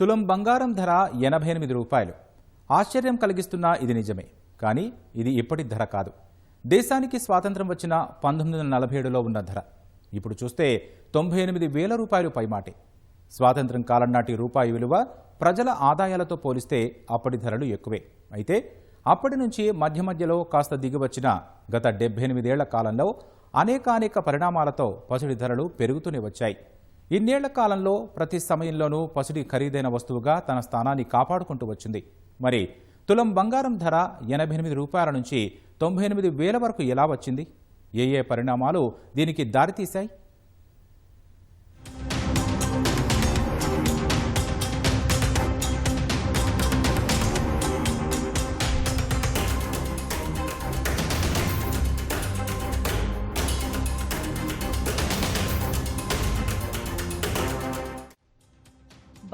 తులం బంగారం ధర ఎనభై ఎనిమిది రూపాయలు. ఆశ్చర్యం కలిగిస్తున్న ఇది నిజమే కానీ ఇది ఇప్పటి ధర కాదు. దేశానికి స్వాతంత్రం వచ్చిన పంతొమ్మిది వందల నలభై ఏడులో ఉన్న ధర. ఇప్పుడు చూస్తే తొంభై ఎనిమిది వేల రూపాయలు పైమాటే. స్వాతంత్రం కాలం నాటి రూపాయి విలువ ప్రజల ఆదాయాలతో పోలిస్తే అప్పటి ధరలు ఎక్కువే. అయితే అప్పటి నుంచి మధ్య మధ్యలో కాస్త దిగివచ్చిన గత డెబ్బై ఎనిమిదేళ్ళ కాలంలో అనేకానేక పరిణామాలతో పసిడి ధరలు పెరుగుతూనే వచ్చాయి. ఇన్నేళ్ళ కాలంలో ప్రతి సమయంలోనూ పసిడి ఖరీదైన వస్తువుగా తన స్థానాన్ని కాపాడుకుంటూ వచ్చింది. మరి తులం బంగారం ధర ఎనభై ఎనిమిది రూపాయల నుంచి తొంభై ఎనిమిది వేల వరకు ఎలా వచ్చింది? ఏ ఏ పరిణామాలు దీనికి దారితీశాయి?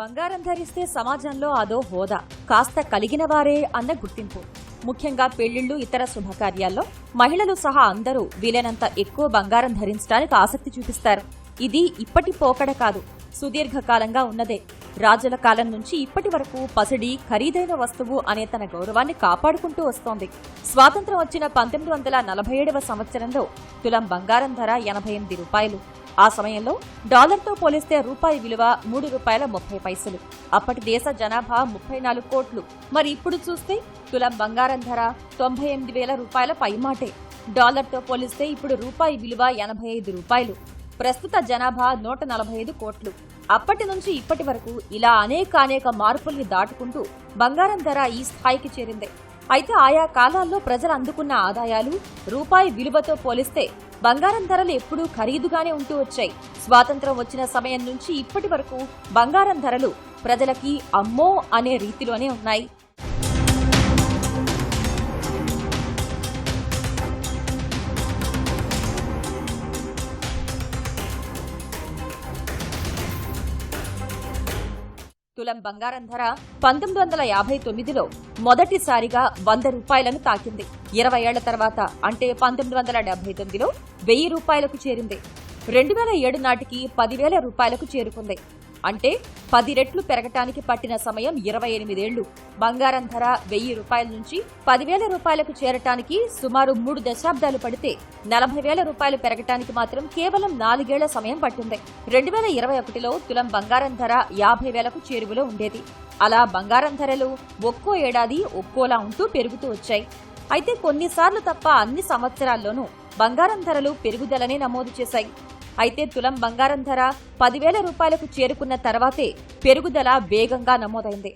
బంగారం ధరిస్తే సమాజంలో అదో హోదా. కాస్త కలిగిన వారే అన్న గుర్తింపు. ముఖ్యంగా పెళ్ళిళ్ళు ఇతర శుభకార్యాల్లో మహిళలు సహా అందరూ వీలైనంత ఎక్కువ బంగారం ధరించడానికి ఆసక్తి చూపిస్తారు. ఇది ఇప్పటి పోకడ కాదు సుదీర్ఘకాలంగా ఉన్నదే. రాజుల కాలం నుంచి ఇప్పటి వరకు పసిడి ఖరీదైన వస్తువు అనే తన గౌరవాన్ని కాపాడుకుంటూ వస్తోంది. స్వాతంత్రం వచ్చిన పంతొమ్మిది వందల నలభై ఏడవ సంవత్సరంలో తులం బంగారం ధర ఎనభై ఎనిమిది రూపాయలు. ఆ సమయంలో డాలర్తో పోలిస్తే రూపాయి విలువ మూడు రూపాయల ముప్పై పైసలు. అప్పటి దేశ జనాభా ముప్పై నాలుగు కోట్లు. మరి ఇప్పుడు చూస్తే తులం బంగారం ధర తొంభై ఎనిమిది వేల రూపాయల పైమాటే డాలర్తో పోలిస్తే ఇప్పుడు రూపాయి విలువ ఎనభై ఐదు రూపాయలు. ప్రస్తుత జనాభా నూట నలభై ఐదు కోట్లు. అప్పటి నుంచి ఇప్పటి వరకు ఇలా అనేక అనేక మార్పుల్ని దాటుకుంటూ బంగారం ధర ఈ స్థాయికి చేరింది. అయితే ఆయా కాలాల్లో ప్రజలు అందుకున్న ఆదాయాలు రూపాయి విలువతో పోలిస్తే బంగారం ధరలు ఎప్పుడూ ఖరీదుగానే ఉంటూ వచ్చాయి. స్వాతంత్రం వచ్చిన సమయం నుంచి ఇప్పటి వరకు బంగారం ధరలు ప్రజలకి అమ్మో అనే రీతిలోనే ఉన్నాయి. తులం బంగారం ధర పంతొమ్మిది వందల యాభై తొమ్మిదిలో మొదటిసారిగా వంద రూపాయలను తాకింది. ఇరవై ఏళ్ళ తర్వాత అంటే పంతొమ్మిది వందల డెబ్బై తొమ్మిదిలో వెయ్యి రూపాయలకు చేరింది. రెండు వేల ఏడు నాటికి పదివేల రూపాయలకు చేరుకుంది. అంటే పది రెట్లు పెరగటానికి పట్టిన సమయం ఇరవై ఎనిమిదేళ్ళు బంగారం ధర వెయ్యి రూపాయల నుంచి పదివేల రూపాయలకు చేరటానికి సుమారు మూడు దశాబ్దాలు పడితే నలభై వేల రూపాయలు పెరగటానికి మాత్రం కేవలం నాలుగేళ్ళ సమయం పట్టింది. రెండు వేల ఇరవై ఒకటిలో తులం బంగారం ధర యాభై వేలకు చేరువలో ఉండేది. అలా బంగారం ధరలు ఒక్కో ఏడాది ఒక్కోలా ఉంటూ పెరుగుతూ వచ్చాయి. అయితే కొన్నిసార్లు తప్ప అన్ని సంవత్సరాల్లోనూ బంగారం ధరలు పెరుగుదలనే నమోదు చేశాయి. అయితే తులం బంగారం ధర పదివేల రూపాయలకు చేరుకున్న తర్వాతే పెరుగుదల వేగంగా నమోదైంది.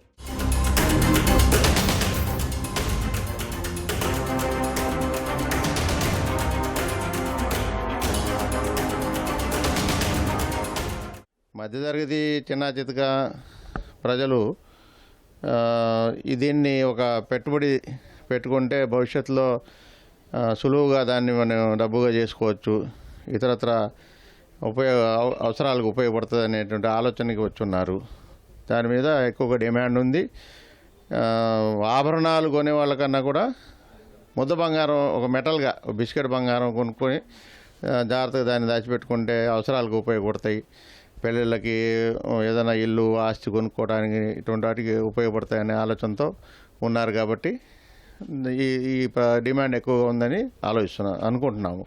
మధ్యతరగతి చిన్న చితక ప్రజలు దీన్ని ఒక పెట్టుబడి పెట్టుకుంటే భవిష్యత్తులో సులువుగా దాన్ని మనం డబ్బుగా చేసుకోవచ్చు. ఇతరత్ర ఉపయోగ అవ- అవసరాలకు ఉపయోగపడుతుంది అనేటువంటి ఆలోచనకి వచ్చున్నారు. దాని మీద ఎక్కువగా డిమాండ్ ఉంది. ఆభరణాలు కొనే వాళ్ళకన్నా కూడా ముద్ద బంగారం ఒక మెటల్గా బిస్కెట్ బంగారం కొనుక్కొని జాగ్రత్తగా దాన్ని దాచిపెట్టుకుంటే అవసరాలకు ఉపయోగపడతాయి. పెళ్ళిళ్ళకి ఏదైనా ఇల్లు ఆస్తి కొనుక్కోవడానికి ఇటువంటి వాటికి ఉపయోగపడతాయనే ఆలోచనతో ఉన్నారు కాబట్టి ఈ ఈ డిమాండ్ ఎక్కువగా ఉందని ఆలోచిస్తున్నా అనుకుంటున్నాము.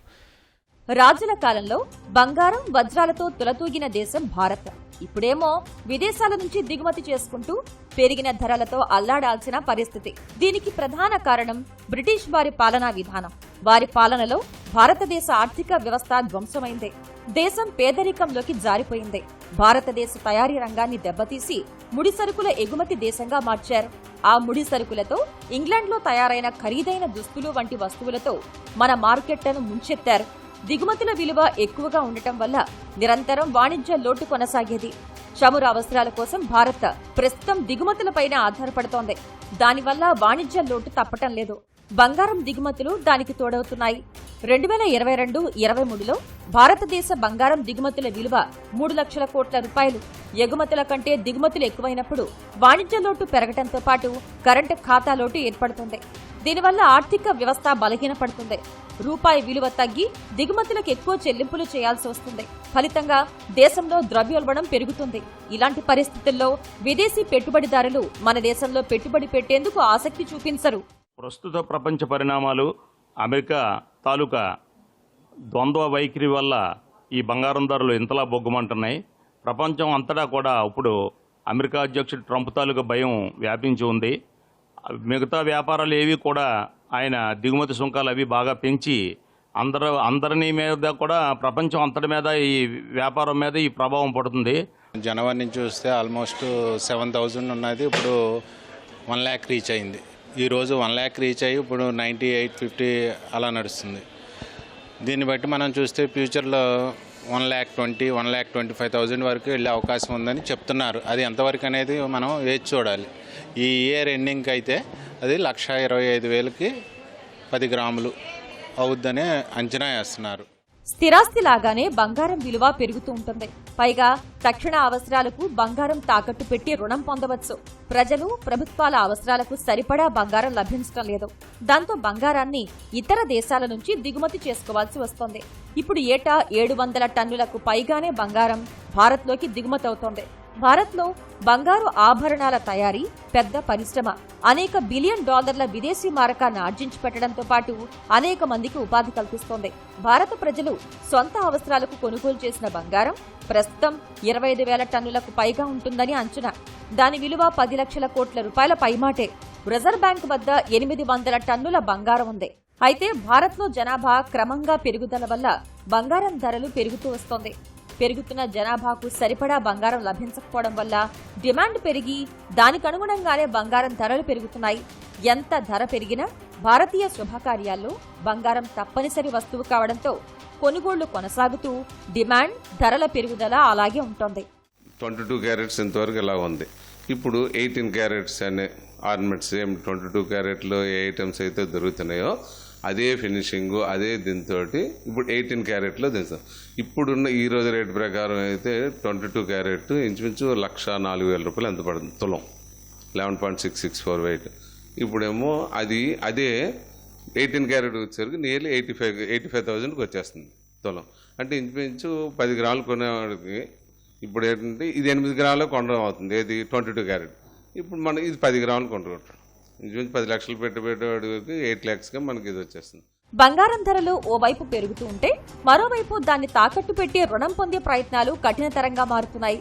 రాజుల కాలంలో బంగారం వజ్రాలతో తులతూగిన దేశం భారత్. ఇప్పుడేమో విదేశాల నుంచి దిగుమతి చేసుకుంటూ పెరిగిన ధరలతో అల్లాడాల్సిన పరిస్థితి. దీనికి ప్రధాన కారణం బ్రిటిష్ వారి పాలనా విధానం. వారి పాలనలో భారతదేశ ఆర్థిక వ్యవస్థ ధ్వంసమైంది. దేశం పేదరికంలోకి జారిపోయింది. భారతదేశ తయారీ రంగాన్ని దెబ్బతీసి ముడి సరుకుల ఎగుమతి దేశంగా మార్చారు. ఆ ముడి సరుకులతో ఇంగ్లాండ్లో తయారైన ఖరీదైన దుస్తులు వంటి వస్తువులతో మన మార్కెట్లను ముంచెత్తారు. దిగుమతుల విలువ ఎక్కువగా ఉండటం వల్ల నిరంతరం వాణిజ్య లోటు కొనసాగేది. చమురు అవసరాల కోసం భారత్ ప్రస్తుతం దిగుమతులపైన ఆధారపడుతోంది. దానివల్ల వాణిజ్య లోటు తప్పటం లేదు. బంగారం దిగుమతులు దానికి తోడవుతున్నాయి. రెండు వేల ఇరవై రెండు ఇరవై మూడులో భారతదేశ బంగారం దిగుమతుల విలువ మూడు లక్షల కోట్ల రూపాయలు. ఎగుమతుల కంటే దిగుమతులు ఎక్కువైనప్పుడు వాణిజ్య లోటు పెరగడంతో పాటు కరెంటు ఖాతా లోటు ఏర్పడుతుంది. దీనివల్ల ఆర్థిక వ్యవస్థ బలహీనపడుతుంది. రూపాయి విలువ తగ్గి దిగుమతులకు ఎక్కువ చెల్లింపులు చేయాల్సి వస్తుంది. ఫలితంగా దేశంలో ద్రవ్యోల్బణం పెరుగుతుంది. ఇలాంటి పరిస్థితుల్లో విదేశీ పెట్టుబడిదారులు మన దేశంలో పెట్టుబడి పెట్టేందుకు ఆసక్తి చూపించరు. ప్రస్తుత ప్రపంచ పరిణామాలు అమెరికా తాలూకా ద్వంద్వ వైఖరి వల్ల ఈ బంగారం ధరలు ఇంతలా బొగ్గుమంటున్నాయి. ప్రపంచం అంతటా కూడా ఇప్పుడు అమెరికా అధ్యక్షుడు ట్రంప్ తాలూకా భయం వ్యాపించి ఉంది. మిగతా వ్యాపారాలు ఏవి కూడా ఆయన దిగుమతి సుంకాలు అవి బాగా పెంచి అందరూ అందరినీ మీద కూడా ప్రపంచం అంతటి మీద ఈ వ్యాపారం మీద ఈ ప్రభావం పడుతుంది. జనవరి నుంచి చూస్తే ఆల్మోస్ట్ సెవెన్ థౌజండ్ ఉన్నది. ఇప్పుడు వన్ ల్యాక్ రీచ్ అయింది. ఈరోజు వన్ ల్యాక్ రీచ్ అయ్యి ఇప్పుడు నైంటీ ఎయిట్ ఫిఫ్టీ అలా నడుస్తుంది. దీన్ని బట్టి మనం చూస్తే ఫ్యూచర్లో one lakh twenty one lakh twenty five thousand వరకు వెళ్ళే అవకాశం ఉందని చెప్తున్నారు. అది ఎంతవరకు అనేది మనం వేచి చూడాలి. ఈ ఇయర్ ఎండింగ్కి అయితే అది లక్ష ఇరవై ఐదు వేలకి పది గ్రాములు అవుద్దని అంచనా వేస్తున్నారు. స్థిరాస్తి లాగానే బంగారం విలువ పెరుగుతూ ఉంటుంది. పైగా తక్షణ అవసరాలకు బంగారం తాకట్టు పెట్టి రుణం పొందవచ్చు. ప్రజలు ప్రభుత్వాల అవసరాలకు సరిపడా బంగారం లభించడం లేదు. దాంతో బంగారాన్ని ఇతర దేశాల నుంచి దిగుమతి చేసుకోవాల్సి వస్తోంది. ఇప్పుడు ఏటా ఏడు వందల టన్నులకు పైగానే బంగారం భారత్లోకి దిగుమతి అవుతోంది. భారత్లో బంగారు ఆభరణాల తయారీ పెద్ద పరిశ్రమ. అనేక బిలియన్ డాలర్ల విదేశీ మారకాన్ని ఆర్జించి పెట్టడంతో పాటు అనేక మందికి ఉపాధి కల్పిస్తోంది. భారత ప్రజలు సొంత అవసరాలకు కొనుగోలు చేసిన బంగారం ప్రస్తుతం ఇరవై ఐదు వేల టన్నులకు పైగా ఉంటుందని అంచనా. దాని విలువ పది లక్షల కోట్ల రూపాయల పైమాటే. రిజర్వ్ బ్యాంక్ వద్ద ఎనిమిది వందల టన్నుల బంగారం ఉంది. అయితే భారత్లో జనాభా క్రమంగా పెరుగుదల వల్ల బంగారం ధరలు పెరుగుతూ వస్తోంది. పెరుగుతున్న జనాభాకు సరిపడా బంగారం లభించకపోవడం వల్ల డిమాండ్ పెరిగి దానికి అనుగుణంగానే బంగారం ధరలు పెరుగుతున్నాయి. ఎంత ధర పెరిగినా భారతీయ శుభకార్యాల్లో బంగారం తప్పనిసరి వస్తువు కావడంతో కొనుగోళ్ళు కొనసాగుతూ డిమాండ్ ధరల పెరుగుదల అలాగే ఉంటుంది. ట్వంటీ టూ క్యారెట్స్ ఇంతవరకు ఇలా ఉంది? ఇప్పుడు ఎయిటీన్ క్యారెట్స్ అనే ఆర్నమెంట్స్ ఏం ట్వంటీ టూ క్యారెట్లో ఏ ఐటమ్స్ అయితే దొరుకుతున్నాయో అదే ఫినిషింగ్ అదే దీంతో ఇప్పుడు ఎయిటీన్ క్యారెట్లో దించాం. ఇప్పుడున్న ఈ రోజు రేటు ప్రకారం అయితే ట్వంటీ టూ క్యారెట్ ఇంచుమించు లక్ష నాలుగు వేల రూపాయలు ఎంత పడుతుంది? తులం. Eleven point six six four weight ఇప్పుడేమో అది అదే ఎయిటీన్ క్యారెట్ వచ్చేసరికి nearly eighty five eighty five థౌజండ్కి వచ్చేస్తుంది తులం. అంటే ఇంచుమించు పది గ్రాములు కొనేవాడికి ఇప్పుడు ఏంటంటే ఇది ఎనిమిది గ్రాములు కొనడం అవుతుంది ఏది ట్వంటీ టూ క్యారెట్. ఇప్పుడు మనం ఇది పది గ్రాములు కొంటుకుంటాం ఇంచుమించు పది లక్షలు పెట్టి పెట్టేవాడికి ఎయిట్ ల్యాక్స్గా మనకి ఇది వచ్చేస్తుంది. బంగారం ధరలు ఓవైపు పెరుగుతూ ఉంటే మరోవైపు దాన్ని తాకట్టు పెట్టి రుణం పొందే ప్రయత్నాలు కఠినతరంగా మారుతున్నాయి.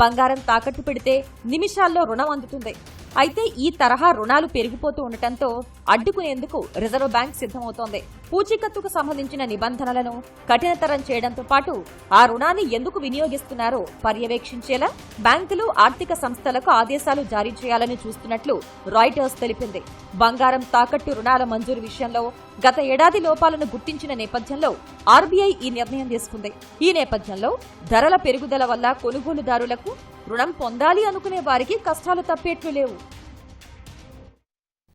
బంగారం తాకట్టు పెడితే నిమిషాల్లో రుణం అందుతుంది. అయితే ఈ తరహా రుణాలు పెరిగిపోతూ ఉండటంతో అడ్డుకునేందుకు రిజర్వ్ బ్యాంక్ సిద్ధమవుతోంది. పూచీకత్తుకు సంబంధించిన నిబంధనలను కఠినతరం చేయడంతో పాటు ఆ రుణాన్ని ఎందుకు వినియోగిస్తున్నారో పర్యవేక్షించేలా బ్యాంకులు ఆర్థిక సంస్థలకు ఆదేశాలు జారీ చేయాలని చూస్తున్నట్లు రాయిటర్స్ తెలిపింది. బంగారం తాకట్టు రుణాల మంజూరు విషయంలో గత ఏడాది లోపాలను గుర్తించిన నేపథ్యంలో ఆర్బీఐ ఈ నిర్ణయం తీసుకుంది. ఈ నేపథ్యంలో ధరల పెరుగుదల వల్ల కొనుగోలుదారులకు రుణం పొందాలి అనుకునే వారికి కష్టాలు తప్పేట్లు లేవు.